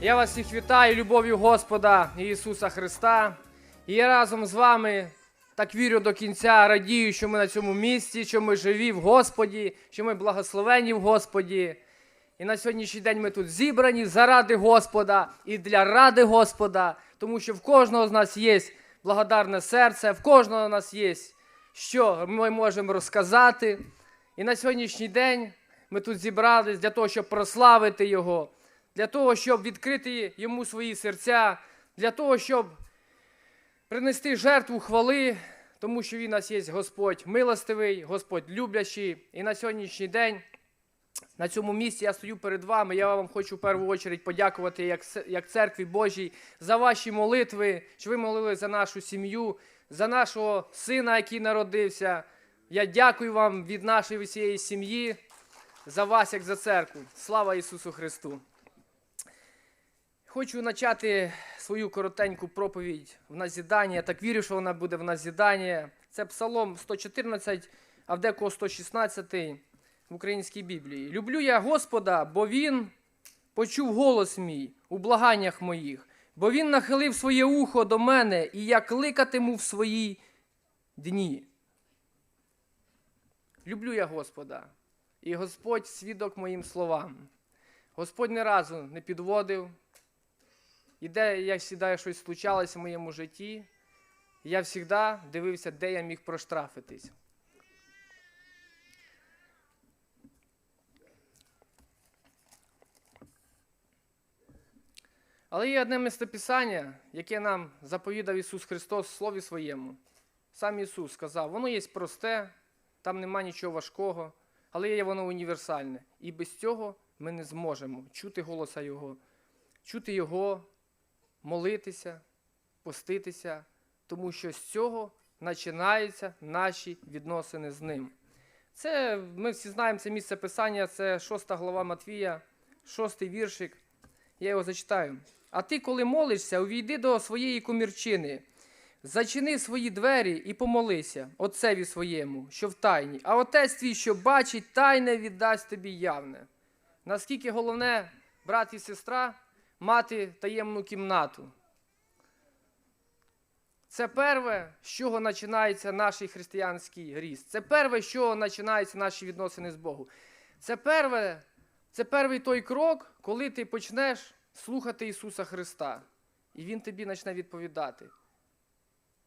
Я вас всіх вітаю любов'ю Господа Ісуса Христа. І я разом з вами так вірю до кінця, радію, що ми на цьому місці, що ми живі в Господі, що ми благословені в Господі. І на сьогоднішній день ми тут зібрані заради Господа і для ради Господа, тому що в кожного з нас є благодарне серце, в кожного з нас є, що ми можемо розказати. І на сьогоднішній день ми тут зібрались для того, щоб прославити Його, для того, щоб відкрити йому свої серця, для того, щоб принести жертву хвали, тому що він у нас є Господь милостивий, Господь люблячий. І на сьогоднішній день на цьому місці я стою перед вами. Я вам хочу в першу чергу подякувати як, церкві Божій за ваші молитви, що ви молили за нашу сім'ю, за нашого сина, який народився. Я дякую вам від нашої всієї сім'ї за вас, як за церкву. Слава Ісусу Христу! Хочу почати свою коротеньку проповідь в назідання. Так вірю, що вона буде в назідання. Це Псалом 114, а в декого 116 в українській Біблії. Люблю я Господа, бо Він почув голос мій у благаннях моїх, бо Він нахилив своє ухо до мене, і я кликатиму в свої дні. Люблю я Господа, і Господь свідок моїм словам. Господь ні разу не підводив, і де як завжди щось случалося в моєму житті, я завжди дивився, де я міг проштрафитись. Але є одне містописання, яке нам заповідав Ісус Христос в Слові Своєму. Сам Ісус сказав, воно є просте, там нема нічого важкого, але є воно універсальне. І без цього ми не зможемо чути голоса Його, чути Його, молитися, поститися, тому що з цього починаються наші відносини з Ним. Це ми всі знаємо це місце писання, це 6 глава Матвія, 6 віршик. Я його зачитаю. А ти, коли молишся, увійди до своєї комірчини, зачини свої двері і помолися отцеві своєму, що в тайні, а отець твій, що бачить, тайне віддасть тобі явне. Наскільки головне, брат і сестра, мати таємну кімнату. Це перше, з чого починається наш християнський ріст. Це перше, з чого починаються наші відносини з Богом. Це перше, це перший той крок, коли ти почнеш слухати Ісуса Христа, і Він тобі почне відповідати.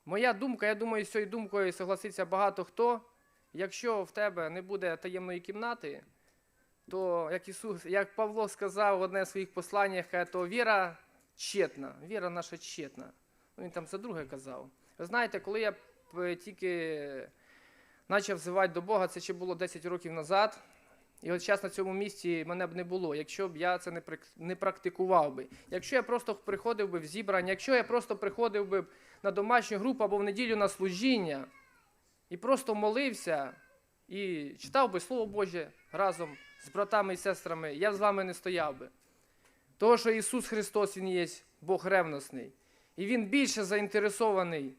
Моя думка, я думаю, з цією думкою согласиться багато хто. Якщо в тебе не буде таємної кімнати, то як Ісус, як Павло сказав в одне з своїх посланнях, то віра тщетна, віра наша тщетна. Ну, Він там за друге казав. Ви знаєте, коли я е, тільки почав взивати до Бога, це ще було 10 років назад. І от зараз на цьому місці мене б не було, якщо б я це не практикував би. Якщо я просто приходив би в зібрання, якщо я просто приходив би на домашню групу або в неділю на служіння і просто молився і читав би Слово Боже разом з братами і сестрами, я з вами не стояв би. Того, що Ісус Христос, Він є Бог ревностний. І Він більше заінтересований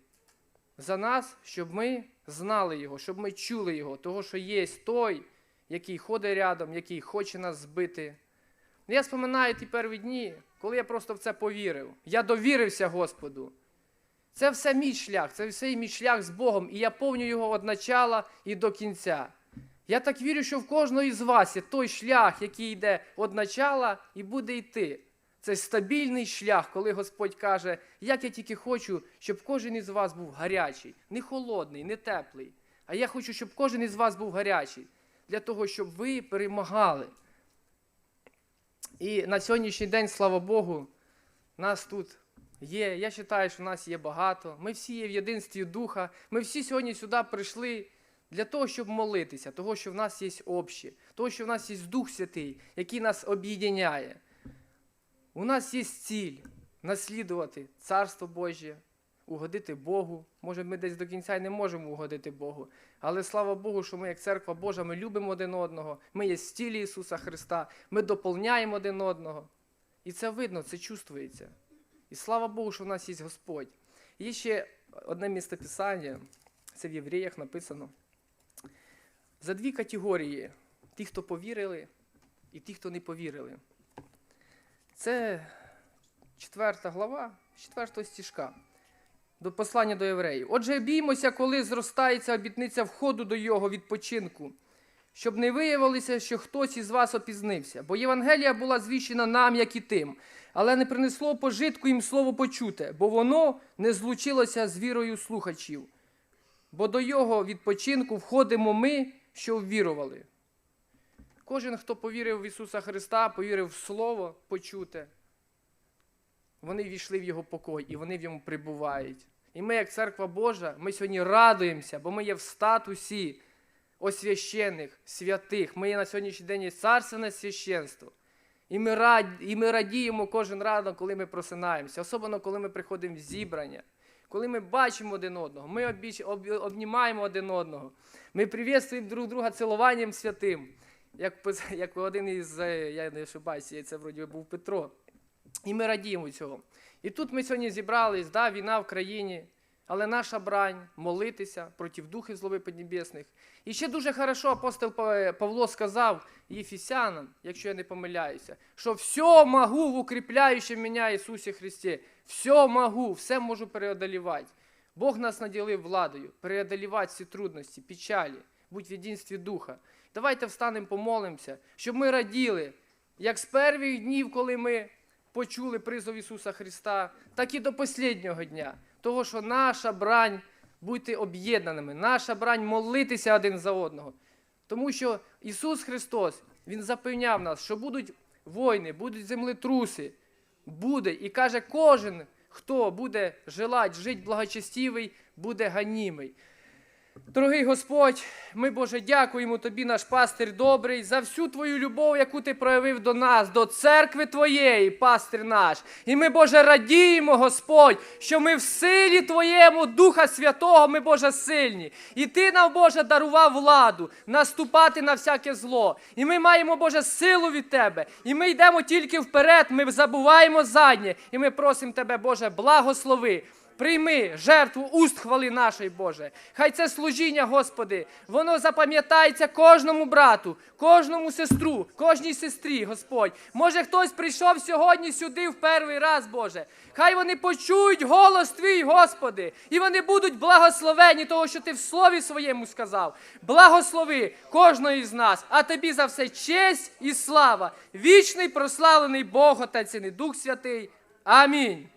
за нас, щоб ми знали Його, щоб ми чули Його, того, що є той, який ходить рядом, який хоче нас збити. Я споминаю ті перві дні, коли я просто в це повірив. Я довірився Господу. Це все мій шлях, це все мій шлях з Богом, і я повню його від начала і до кінця. Я так вірю, що в кожного із вас є той шлях, який йде від начала і буде йти. Це стабільний шлях, коли Господь каже, як я тільки хочу, щоб кожен із вас був гарячий, не холодний, не теплий. А я хочу, щоб кожен із вас був гарячий, для того, щоб ви перемагали. І на сьогоднішній день, слава Богу, нас тут є. Я вважаю, що нас є багато. Ми всі є в єдинстві духа. Ми всі сьогодні сюди прийшли для того, щоб молитися, того, що в нас є обще, того, що в нас є Дух Святий, який нас об'єдняє. У нас є ціль наслідувати Царство Божє, угодити Богу. Може, ми десь до кінця й не можемо угодити Богу. Але слава Богу, що ми, як церква Божа, ми любимо один одного, ми є стілі Ісуса Христа, ми доповняємо один одного. І це видно, це чувствується. І слава Богу, що в нас є Господь. Є ще одне місце Писання, це в Євреях написано. За дві категорії: ті, хто повірили, і ті, хто не повірили. Це 4 глава, 4 стіжка. До послання до євреїв. Отже, біймося, коли зростається обітниця входу до його відпочинку, щоб не виявилося, що хтось із вас опізнився. Бо Євангелія була звіщена нам, як і тим, але не принесло пожитку їм слово почуте, бо воно не злучилося з вірою слухачів. Бо до його відпочинку входимо ми, що ввірували. Кожен, хто повірив в Ісуса Христа, повірив в Слово почуте, вони війшли в Його покой і вони в ньому прибувають. І ми, як церква Божа, ми сьогодні радуємося, бо ми є в статусі освящених, святих. Ми є на сьогоднішній день царственне священство. І ми, рад... і ми радіємо кожен ранок, коли ми просинаємося, особливо коли ми приходимо в зібрання, коли ми бачимо один одного, ми обіч... об... обнімаємо один одного, ми привітствуємо друг друга цілуванням святим. Як, як один із, е, я не ошибаюся, це вроді був Петро. І ми радіємо цього. І тут ми сьогодні зібрались, да, війна в країні, але наша брань молитися проти духів злоби піднебесних. І ще дуже хорошо апостол Павло сказав Єфісянам, якщо я не помиляюся, що все могу в укріпляючи мене Ісусі Христі. Все могу, все можу преодолівати. Бог нас наділив владою, преодолівати всі трудності, печалі, будь в єдинстві духа. Давайте встанемо, помолимося, щоб ми раділи, як з перших днів, коли ми почули призов Ісуса Христа, так і до останнього дня. Того, що наша брань бути об'єднаними, наша брань молитися один за одного. Тому що Ісус Христос, Він запевняв нас, що будуть війни, будуть землетруси, буде. І каже, кожен, хто буде желати жити благочестивий, буде ганімий. Дорогий Господь, ми, Боже, дякуємо Тобі, наш пастир добрий, за всю Твою любов, яку Ти проявив до нас, до церкви Твоєї, пастир наш. І ми, Боже, радіємо, Господь, що ми в силі Твоєму, Духа Святого, ми, Боже, сильні. І Ти нам, Боже, дарував владу наступати на всяке зло. І ми маємо, Боже, силу від Тебе. І ми йдемо тільки вперед, ми забуваємо заднє. І ми просимо Тебе, Боже, благослови. Прийми жертву уст хвали нашої Боже. Хай це служіння, Господи, воно запам'ятається кожному брату, кожному сестру, кожній сестрі, Господь. Може, хтось прийшов сьогодні сюди в перший раз, Боже. Хай вони почують голос Твій, Господи, і вони будуть благословені, того, що Ти в слові своєму сказав. Благослови кожного із нас, а тобі за все честь і слава. Вічний прославлений Бог Отець і Дух Святий. Амінь.